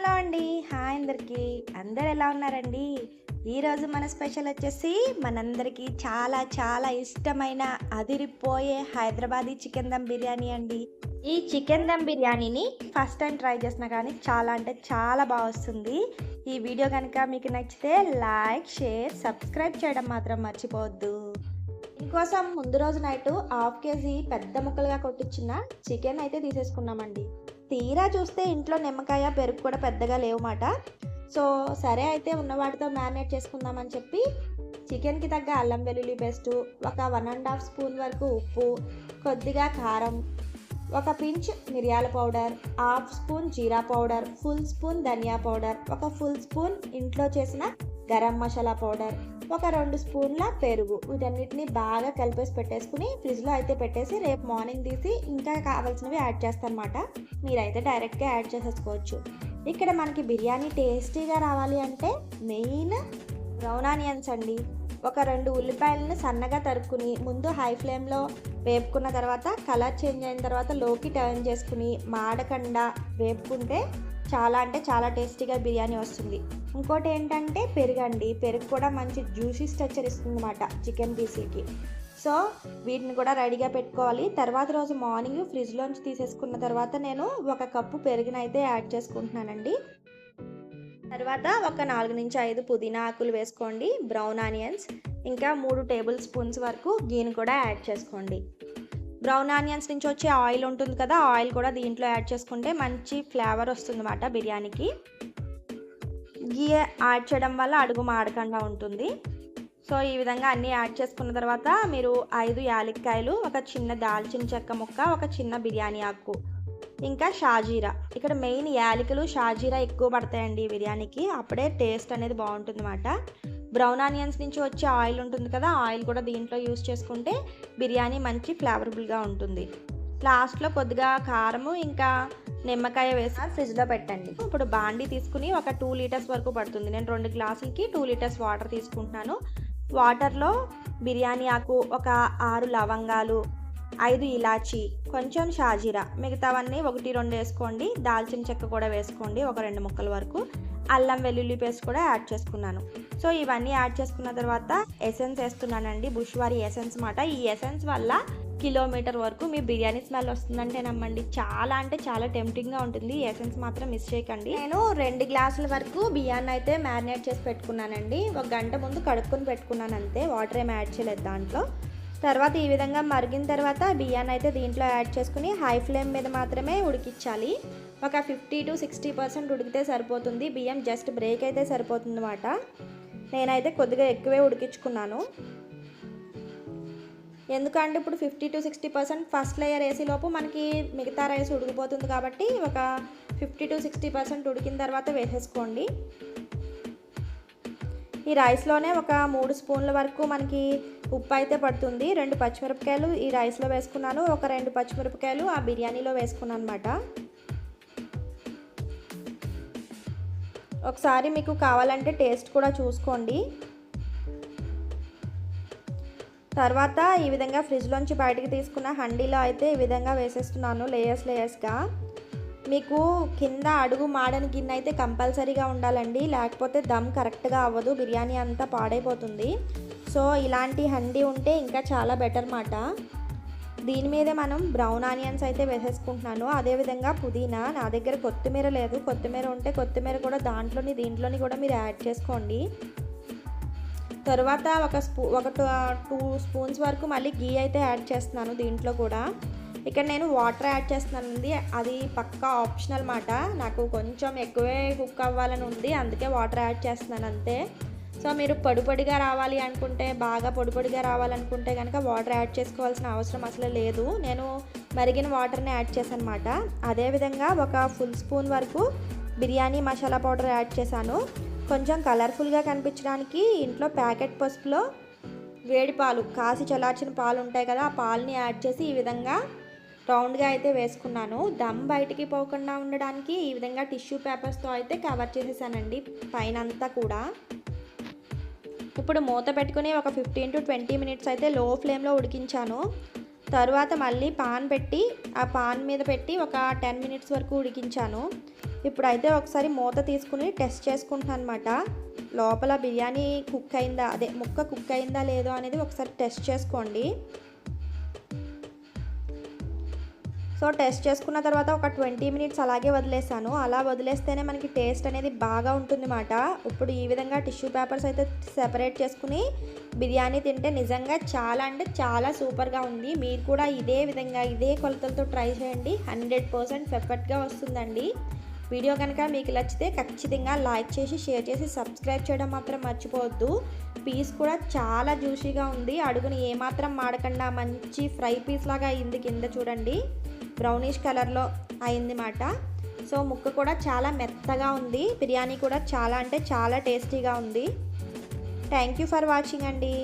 Hello అండి. Hi అందరికీ. అందరు ఎలా ఉన్నారండి? ఈరోజు మన స్పెషల్ వచ్చేసి మనందరికీ చాలా చాలా ఇష్టమైన అదిరిపోయే హైదరాబాదీ చికెన్ దమ్ బిర్యానీ అండి. ఈ చికెన్ దమ్ బిర్యానీని ఫస్ట్ టైం ట్రై చేసినా కానీ చాలా అంటే చాలా బాగా వస్తుంది. ఈ వీడియో కనుక మీకు నచ్చితే లైక్ షేర్ సబ్స్క్రైబ్ చేయడం మాత్రం మర్చిపోవద్దు. దీనికోసం ముందు రోజు నైట్ హాఫ్ కేజీ పెద్ద ముక్కలుగా కొట్టించిన చికెన్ అయితే తీసేసుకున్నామండి. తీరా చూస్తే ఇంట్లో నిమ్మకాయ పెరుగు కూడా పెద్దగా లేవమాట. సో సరే అయితే ఉన్న వాటితో మ్యారినేట్ చేసుకుందామని చెప్పి చికెన్కి తగ్గ అల్లం వెల్లుల్లి పేస్ట్ ఒక వన్ అండ్ హాఫ్ స్పూన్ వరకు ఉప్పు కొద్దిగా కారం ఒక పించ్ మిరియాల powder half spoon jeera powder full spoon dhania powder ఒక ఫుల్ స్పూన్ ఇంట్లో చేసిన గరం మసాలా పౌడర్. ఒక రెండు స్పూన్ల పెరుగు. వీటన్నిటిని బాగా కలిపేసి పెట్టేసుకుని ఫ్రిడ్జ్లో అయితే పెట్టేసి రేపు మార్నింగ్ తీసి ఇంకా కావాల్సినవి యాడ్ చేస్తానమాట. మీరైతే డైరెక్ట్గా యాడ్ చేసేసుకోవచ్చు. ఇక్కడ మనకి బిర్యానీ టేస్టీగా రావాలి అంటే మెయిన్ బ్రౌన్ ఆనియన్స్ అండి ఒక రెండు ఉల్లిపాయలను సన్నగా తరుక్కుని ముందు హై ఫ్లేమ్లో వేపుకున్న తర్వాత కలర్ చేంజ్ అయిన తర్వాత లోకి టర్న్ చేసుకుని మాడకుండా వేపుకుంటే చాలా అంటే చాలా టేస్టీగా బిర్యానీ వస్తుంది. ఇంకోటి ఏంటంటే పెరుగు అండి పెరుగు కూడా మంచి జ్యూసీ స్ట్రక్చర్ ఇస్తుంది అన్నమాట చికెన్ పీసీకి సో వీటిని కూడా రెడీగా పెట్టుకోవాలి. తర్వాత రోజు మార్నింగ్ ఫ్రిడ్జ్లోంచి తీసేసుకున్న తర్వాత నేను ఒక కప్పు పెరుగునైతే యాడ్ చేసుకుంటున్నానండి. తర్వాత ఒక నాలుగు నుంచి ఐదు పుదీనా ఆకులు వేసుకోండి బ్రౌన్ ఆనియన్స్ ఇంకా మూడు టేబుల్ స్పూన్స్ వరకు గీని కూడా యాడ్ చేసుకోండి. బ్రౌన్ ఆనియన్స్ నుంచి వచ్చే ఆయిల్ ఉంటుంది కదా ఆయిల్ కూడా దీంట్లో యాడ్ చేసుకుంటే మంచి ఫ్లేవర్ వస్తుందన్నమాట బిర్యానీకి. గీ యాడ్ చేయడం వల్ల అడుగు మాడకుండా ఉంటుంది. సో ఈ విధంగా అన్నీ యాడ్ చేసుకున్న తర్వాత మీరు ఐదు యాలక్కాయలు ఒక చిన్న దాల్చిన చెక్క ముక్క ఒక చిన్న బిర్యానీ ఆకు ఇంకా షాజీరా. ఇక్కడ మెయిన్ యాలకులు షాజీరా ఎక్కువ పడతాయండి బిర్యానీకి. అప్పుడే టేస్ట్ అనేది బాగుంటుంది అన్నమాట బ్రౌన్ ఆనియన్స్ నుంచి వచ్చే ఆయిల్ ఉంటుంది కదా ఆయిల్ కూడా దీంట్లో యూస్ చేసుకుంటే బిర్యానీ మంచి ఫ్లేవరబుల్గా ఉంటుంది. లాస్ట్లో కొద్దిగా కారము ఇంకా నిమ్మకాయ వేసి ఫ్రిడ్జ్లో పెట్టండి. ఇప్పుడు బాండి తీసుకుని ఒక టూ లీటర్స్ వరకు పడుతుంది. నేను రెండు గ్లాసులకి టూ లీటర్స్ వాటర్ తీసుకుంటున్నాను. వాటర్లో బిర్యానీ ఆకు ఒక ఆరు లవంగాలు ఐదు ఇలాచి కొంచెం షాజీరా మిగతావన్నీ ఒకటి రెండు వేసుకోండి. దాల్చిన చెక్క కూడా వేసుకోండి ఒక రెండు ముక్కల వరకు. అల్లం వెల్లుల్లి పేస్ట్ కూడా యాడ్ చేసుకున్నాను. సో ఇవన్నీ యాడ్ చేసుకున్న తర్వాత ఎసెన్స్ వేస్తున్నానండి. బుష్వారి ఎసెన్స్ మాట. ఈ ఎసెన్స్ వల్ల కిలోమీటర్ వరకు మీ బిర్యానీ స్మెల్ వస్తుందంటే నమ్మండి. చాలా అంటే చాలా టెంప్టింగ్గా ఉంటుంది. ఈ ఎసెన్స్ మాత్రం మిస్ చేయకండి. నేను రెండు గ్లాసుల వరకు బియ్యాన్ని అయితే మ్యారినేట్ చేసి పెట్టుకున్నానండి. ఒక గంట ముందు కడుక్కొని పెట్టుకున్నాను అంతే. వాటర్ ఏమి యాడ్ చేయలేదు దాంట్లో. తర్వాత ఈ విధంగా మరిగిన తర్వాత బియ్యాన్ని అయితే దీంట్లో యాడ్ చేసుకుని హై ఫ్లేమ్ మీద మాత్రమే ఉడికించాలి. ఒక ఫిఫ్టీ టు సిక్స్టీ పర్సెంట్ ఉడికితే సరిపోతుంది. బియ్యం జస్ట్ బ్రేక్ అయితే సరిపోతుంది అన్నమాట నేనైతే కొద్దిగా ఎక్కువే ఉడికించుకున్నాను. ఎందుకంటే ఇప్పుడు fifty to sixty percent first layer వేసేలోపు మనకి మిగతా రైస్ ఉడికిపోతుంది కాబట్టి ఒక ఫిఫ్టీ టు సిక్స్టీ పర్సెంట్ ఉడికిన తర్వాత వేసేసుకోండి. ఈ రైస్లోనే ఒక మూడు స్పూన్ల వరకు మనకి ఉప్పు అయితే పడుతుంది. రెండు పచ్చిమిరపకాయలు ఈ రైస్లో వేసుకున్నాను. ఒక రెండు పచ్చిమిరపకాయలు ఆ బిర్యానీలో వేసుకున్నాను అనమాట ఒకసారి మీకు కావాలంటే టేస్ట్ కూడా చూసుకోండి. తర్వాత ఈ విధంగా ఫ్రిడ్జ్లోంచి బయటకు తీసుకున్న హండీలో అయితే ఈ విధంగా వేసేస్తున్నాను లేయర్స్ లేయర్స్గా. మీకు కింద అడుగు మాడని గిన్నె అయితే కంపల్సరీగా ఉండాలండి. లేకపోతే దమ్ కరెక్ట్గా అవ్వదు. బిర్యానీ అంతా పాడైపోతుంది. సో ఇలాంటి హండీ ఉంటే ఇంకా చాలా బెటర్ మాట దీని మీదే మనం బ్రౌన్ ఆనియన్స్ అయితే వేసేసుకుంటున్నాను. అదేవిధంగా పుదీనా నా దగ్గర కొత్తిమీర లేదు. కొత్తిమీర ఉంటే కొత్తిమీర కూడా దాంట్లోని దీంట్లోని కూడా మీరు యాడ్ చేసుకోండి. తర్వాత ఒక స్పూ ఒక టూ స్పూన్స్ వరకు మళ్ళీ గీ అయితే యాడ్ చేస్తున్నాను దీంట్లో కూడా. ఇక్కడ నేను వాటర్ యాడ్ చేస్తున్నాను ఉంది అది పక్కా ఆప్షనల్ మాట నాకు కొంచెం ఎక్కువే కుక్ అవ్వాలని ఉంది. అందుకే వాటర్ యాడ్ చేస్తున్నాను అంతే. సో మీరు పొడిపొడిగా రావాలి అనుకుంటే బాగా పొడిపొడిగా రావాలనుకుంటే కనుక వాటర్ యాడ్ చేసుకోవాల్సిన అవసరం అసలు లేదు. నేను మరిగిన వాటర్ని యాడ్ చేశాను అదేవిధంగా ఒక ఫుల్ స్పూన్ వరకు బిర్యానీ మసాలా పౌడర్ యాడ్ చేశాను. కొంచెం కలర్ఫుల్గా కనిపించడానికి ఇంట్లో ప్యాకెట్ పసుపులో వేడి పాలు కాసి చల్లార్చిన పాలు ఉంటాయి కదా ఆ పాలని యాడ్ చేసి ఈ విధంగా రౌండ్గా అయితే వేసుకున్నాను. దమ్ బయటికి పోకుండా ఉండడానికి ఈ విధంగా టిష్యూ పేపర్స్తో అయితే కవర్ చేసేసానండి పైన అంతా కూడా. ఇప్పుడు మూత పెట్టుకుని ఒక ఫిఫ్టీన్ టు ట్వంటీ మినిట్స్ అయితే లో ఫ్లేమ్లో ఉడికించాను. తర్వాత మళ్ళీ పాన్ పెట్టి ఆ పాన్ మీద పెట్టి ఒక టెన్ మినిట్స్ వరకు ఉడికించాను. ఇప్పుడైతే ఒకసారి మూత తీసుకుని టెస్ట్ చేసుకుంటున్నాను అనమాట లోపల బిర్యానీ కుక్ అయిందా అదే ముక్క కుక్ అయిందా లేదో అనేది ఒకసారి టెస్ట్ చేసుకోండి. సో టెస్ట్ చేసుకున్న తర్వాత ఒక ట్వంటీ మినిట్స్ అలాగే వదిలేసాను. అలా వదిలేస్తేనే మనకి టేస్ట్ అనేది బాగా ఉంటుంది మాట ఇప్పుడు ఈ విధంగా టిష్యూ పేపర్స్ అయితే సెపరేట్ చేసుకుని బిర్యానీ తింటే నిజంగా చాలా అంటే చాలా సూపర్గా ఉంది. మీరు కూడా ఇదే విధంగా ఇదే కొలతలతో ట్రై చేయండి. హండ్రెడ్ పర్సెంట్ పెర్ఫెక్ట్గా వస్తుందండి. వీడియో కనుక మీకు నచ్చితే ఖచ్చితంగా లైక్ చేసి షేర్ చేసి సబ్స్క్రైబ్ చేయడం మాత్రం మర్చిపోవద్దు. పీస్ కూడా చాలా జ్యూసీగా ఉంది. అడుగుని ఏమాత్రం మాడకుండా మంచి ఫ్రై పీస్ లాగా అయింది కింద చూడండి. బ్రౌనిష్ కలర్లో అయింది మాట. సో ముక్క కూడా చాలా మెత్తగా ఉంది. బిర్యానీ కూడా చాలా అంటే చాలా టేస్టీగా ఉంది. థ్యాంక్ యూ ఫర్ వాచింగ్ అండి.